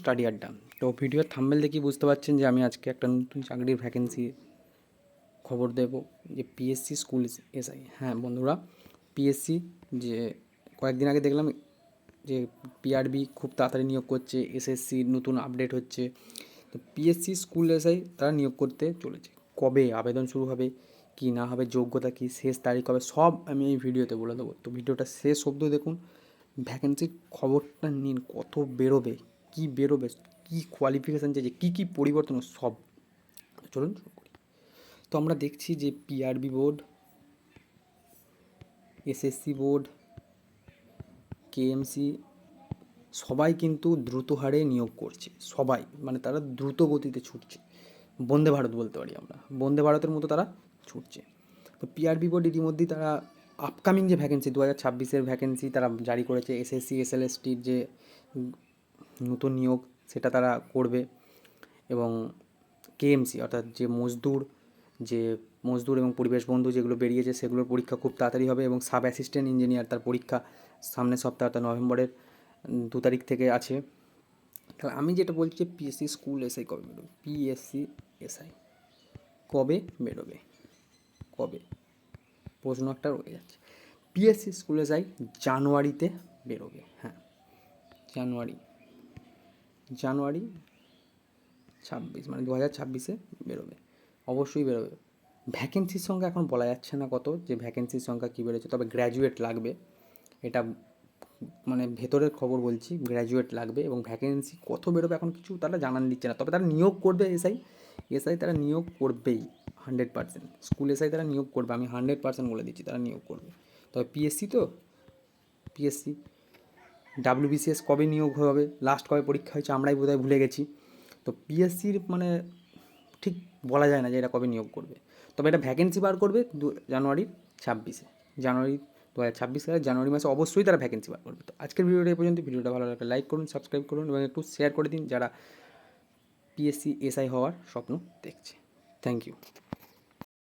Study আড্ডা। তো ভিডিওর থাম্বেল দেখি বুঝতে পারছেন যে আমি আজকে একটা নতুন চাকরির ভ্যাকেন্সি খবর দেব, যে পিএসসি স্কুল এসআই হ্যাঁ বন্ধুরা পিএসসি যে কয়েকদিন আগে দেখলাম যে পিআরবি খুব তাড়াতাড়ি নিয়োগ করছে এসএসসি নতুন আপডেট হচ্ছে, তো পিএসসি স্কুল এসআই তারা নিয়োগ করতে চলেছে। কবে আবেদন শুরু হবে, কি না হবে, যোগ্যতা কি, শেষ তারিখ হবে সব আমি এই ভিডিওতে বলে দেবো। তো ভিডিওটা শেষ অবধি দেখুন ভ্যাকেন্সির খবরটা নিন, কত বেরোবে। কি বেরোবে, কি কোয়ালিফিকেশান চাইছে, কী কী পরিবর্তন সব। চলুন শুরু করি। তো আমরা দেখছি যে PRB board SSC board KMC সবাই কিন্তু দ্রুত হারে নিয়োগ করছে, সবাই। মানে তারা দ্রুত গতিতে ছুটছে। বন্দে ভারত বলতে পারি আমরা। বন্দে ভারতের মতো তারা ছুটছে। তো পিআরবি বোর্ড ইতিমধ্যেই তারা আপকামিং যে ভ্যাকেন্সি দু হাজার ছাব্বিশের ভ্যাকেন্সি তারা জারি করেছে এসএসসি এসএলএসটির যে নতুন নিয়োগ সেটা তারা করবে এবং কেএমসি অর্থাৎ যে মজদুর যে মজদুর এবং পরিবেশ বন্ধু যেগুলো বেরিয়েছে সেগুলোর পরীক্ষা খুব তাড়াতাড়ি হবে এবং সাব অ্যাসিস্ট্যান্ট ইঞ্জিনিয়ার তার পরীক্ষা সামনের সপ্তাহ, অর্থাৎ নভেম্বরের দু তারিখ থেকে আছে। তাহলে আমি যেটা বলছি যে পিএসসি স্কুল এসআই কবে বেরোবে? পিএসসি এসআই কবে বেরোবে? কবে? প্রশ্ন একটা রয়ে যাচ্ছে। পিএসসি স্কুল এসআই জানুয়ারিতে বেরোবে হ্যাঁ জানুয়ারি। জানুয়ারি ছাব্বিশ মানে দু হাজার ছাব্বিশে বেরোবে। অবশ্যই বেরোবে। ভ্যাকেন্সির সংখ্যা এখন বলা যাচ্ছে না কত, যে ভ্যাকেন্সির সংখ্যা কী বেরোচ্ছে তবে গ্র্যাজুয়েট লাগবে। এটা মানে ভেতরের খবর বলছি গ্র্যাজুয়েট লাগবে এবং ভ্যাকেন্সি কত বেরোবে এখন কিছু তারা জানান দিচ্ছে না। তবে তারা নিয়োগ করবে এসআই এসআই তারা নিয়োগ করবেই, হান্ড্রেড পার্সেন্ট। স্কুল এসআই তারা নিয়োগ করবে, আমি হান্ড্রেড পার্সেন্ট বলে দিচ্ছি, তারা নিয়োগ করবে। তবে পিএসসি তো? পিএসসি ডাব্লিউবিসিএস কবে নিয়োগ হবে? লাস্ট কবে পরীক্ষা হয়েছে? আমরাই বোধহয় ভুলে গেছি। তো পিএসসির মানে ঠিক বলা যায় না যে এটা কবে নিয়োগ করবে। তবে এটা ভ্যাকেন্সি বার করবে দু, জানুয়ারির ছাব্বিশে। জানুয়ারি দু হাজার ছাব্বিশ সালের জানুয়ারি মাসে অবশ্যই তারা ভ্যাকেন্সি বার করবে। তো আজকের ভিডিওটা এই পর্যন্ত ভিডিওটা ভালো লাগলে লাইক করুন সাবস্ক্রাইব করুন এবং একটু শেয়ার করে দিন যারা পিএসসি এসআই হওয়ার স্বপ্ন দেখছে। Thank you